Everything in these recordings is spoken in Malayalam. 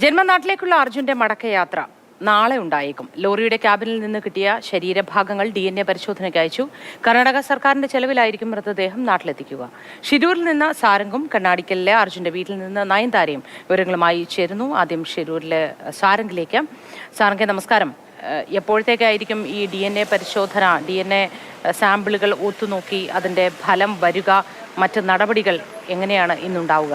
ജന്മനാട്ടിലേക്കുള്ള അർജുന്റെ മടക്കയാത്ര നാളെ ഉണ്ടായേക്കും. ലോറിയുടെ ക്യാബിനിൽ നിന്ന് കിട്ടിയ ശരീരഭാഗങ്ങൾ ഡി എൻ എ പരിശോധനയ്ക്ക് അയച്ചു. കർണാടക സർക്കാരിന്റെ ചെലവിലായിരിക്കും മൃതദേഹം നാട്ടിലെത്തിക്കുക. ഷിരൂരിൽ നിന്ന് സാരംഗും കണ്ണാടിക്കലിലെ അർജുന്റെ വീട്ടിൽ നിന്ന് നയൻതാരയും വിവരങ്ങളുമായി ചേരുന്നു. ആദ്യം ഷിരൂരിലെ സാരംഗിലേക്ക്. സാരംഗെ നമസ്കാരം. എപ്പോഴത്തേക്കായിരിക്കും ഈ ഡി എൻ എ പരിശോധന ഡി എൻ എ സാമ്പിളുകൾ ഒത്തുനോക്കി അതിന്റെ ഫലം വരിക മറ്റ് നടപടികൾ എങ്ങനെയാണ് ഇന്നുണ്ടാവുക?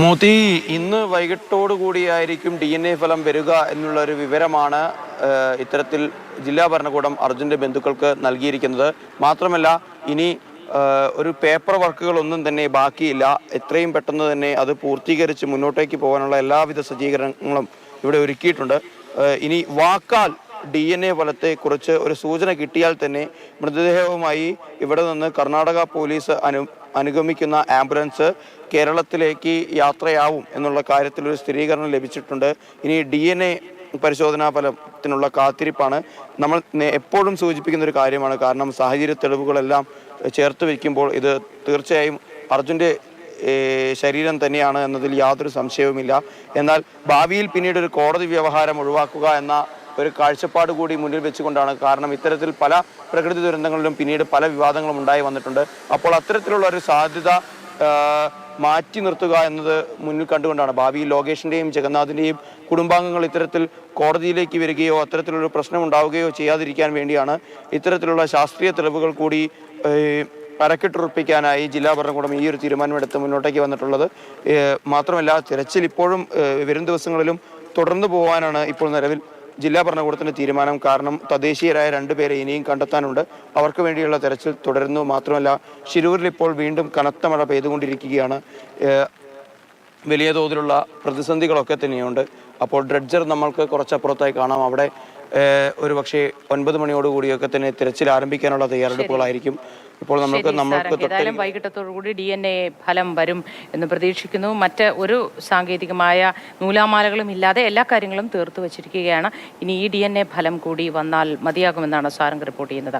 മോത്തി ഇന്ന് വൈകിട്ടോടു കൂടിയായിരിക്കും ഡി എൻ എ ഫലം വരിക എന്നുള്ള ഒരു വിവരമാണ് ഇത്തരത്തിൽ ജില്ലാ ഭരണകൂടം അർജുന്റെ ബന്ധുക്കൾക്ക് നൽകിയിരിക്കുന്നത്. മാത്രമല്ല ഇനി ഒരു പേപ്പർ വർക്കുകളൊന്നും തന്നെ ബാക്കിയില്ല. എത്രയും പെട്ടെന്ന് തന്നെ അത് പൂർത്തീകരിച്ച് മുന്നോട്ടേക്ക് പോകാനുള്ള എല്ലാവിധ സജ്ജീകരണങ്ങളും ഇവിടെ ഒരുക്കിയിട്ടുണ്ട്. ഇനി വാക്കാൽ ഡി എൻ എ ഫലത്തെക്കുറിച്ച് ഒരു സൂചന കിട്ടിയാൽ തന്നെ മൃതദേഹവുമായി ഇവിടെ നിന്ന് കർണാടക പോലീസ് അനു അനുഗമിക്കുന്ന ആംബുലൻസ് കേരളത്തിലേക്ക് യാത്രയാവും എന്നുള്ള കാര്യത്തിൽ ഒരു സ്ഥിരീകരണം ലഭിച്ചിട്ടുണ്ട്. ഇനി ഡി എൻ എ പരിശോധനാ ഫലത്തിനുള്ള കാത്തിരിപ്പാണ്. നമ്മൾ എപ്പോഴും സൂചിപ്പിക്കുന്ന ഒരു കാര്യമാണ്. കാരണം സാഹചര്യ തെളിവുകളെല്ലാം ചേർത്ത് വയ്ക്കുമ്പോൾ ഇത് തീർച്ചയായും അർജുന്റെ ശരീരം തന്നെയാണ് എന്നതിൽ യാതൊരു സംശയവുമില്ല. എന്നാൽ ഭാവിയിൽ പിന്നീട് ഒരു കോടതി വ്യവഹാരം ഒഴിവാക്കുക എന്ന ഒരു കാഴ്ചപ്പാട് കൂടി മുന്നിൽ വെച്ചുകൊണ്ടാണ് കാരണം ഇത്തരത്തിൽ പല പ്രകൃതി ദുരന്തങ്ങളിലും പിന്നീട് പല വിവാദങ്ങളും ഉണ്ടായി വന്നിട്ടുണ്ട്. അപ്പോൾ അത്തരത്തിലുള്ള ഒരു സാധ്യത മാറ്റി നിർത്തുക എന്നത് മുന്നിൽ കണ്ടുകൊണ്ടാണ്. ഭാവിയിൽ ലോകേഷിന്റെയും ജഗന്നാഥിന്റെയും കുടുംബാംഗങ്ങൾ ഇത്തരത്തിൽ കോടതിയിലേക്ക് വരികയോ അത്തരത്തിലൊരു പ്രശ്നം ഉണ്ടാവുകയോ ചെയ്യാതിരിക്കാൻ വേണ്ടിയാണ് ഇത്തരത്തിലുള്ള ശാസ്ത്രീയ തെളിവുകൾ കൂടി പരക്കിട്ടുറപ്പിക്കാനായി ജില്ലാ ഭരണകൂടം ഈ ഒരു തീരുമാനമെടുത്ത് മുന്നോട്ടേക്ക് വന്നിട്ടുള്ളത്. മാത്രമല്ല തിരച്ചിൽ ഇപ്പോഴും വരും ദിവസങ്ങളിലും തുടർന്നു പോകാനാണ് ഇപ്പോൾ നിലവിൽ ജില്ലാ ഭരണകൂടത്തിന്റെ തീരുമാനം കാരണം തദ്ദേശീയരായ രണ്ടുപേരെ ഇനിയും കണ്ടെത്താനുണ്ട്. അവർക്ക് വേണ്ടിയുള്ള തെരച്ചിൽ തുടരുന്നു. മാത്രമല്ല ശിരൂരിൽ ഇപ്പോൾ വീണ്ടും കനത്ത മഴ പെയ്തുകൊണ്ടിരിക്കുകയാണ്. വലിയ തോതിലുള്ള പ്രതിസന്ധികളൊക്കെ തന്നെയുണ്ട്. അപ്പോൾ ഡ്രഡ്ജർ നമ്മൾക്ക് കുറച്ചപ്പുറത്തായി കാണാം. അവിടെ ഒരു പക്ഷേ ഒൻപത് മണിയോടുകൂടിയൊക്കെ തന്നെ തിരച്ചിൽ ആരംഭിക്കാനുള്ള തയ്യാറെടുപ്പുകളായിരിക്കും. ഇപ്പോൾ നമുക്ക് നമ്മൾക്ക്. ഏതായാലും വൈകിട്ടത്തോടുകൂടി ഡി എൻ എ ഫലം വരും എന്ന് പ്രതീക്ഷിക്കുന്നു. മറ്റ് ഒരു സാങ്കേതികമായ നൂലാമാലകളും ഇല്ലാതെ എല്ലാ കാര്യങ്ങളും തീർത്തു വച്ചിരിക്കുകയാണ്. ഇനി ഈ ഡി എൻ എ ഫലം കൂടി വന്നാൽ മതിയാകുമെന്നാണ് സാരംഗ് റിപ്പോർട്ട് ചെയ്യുന്നത്.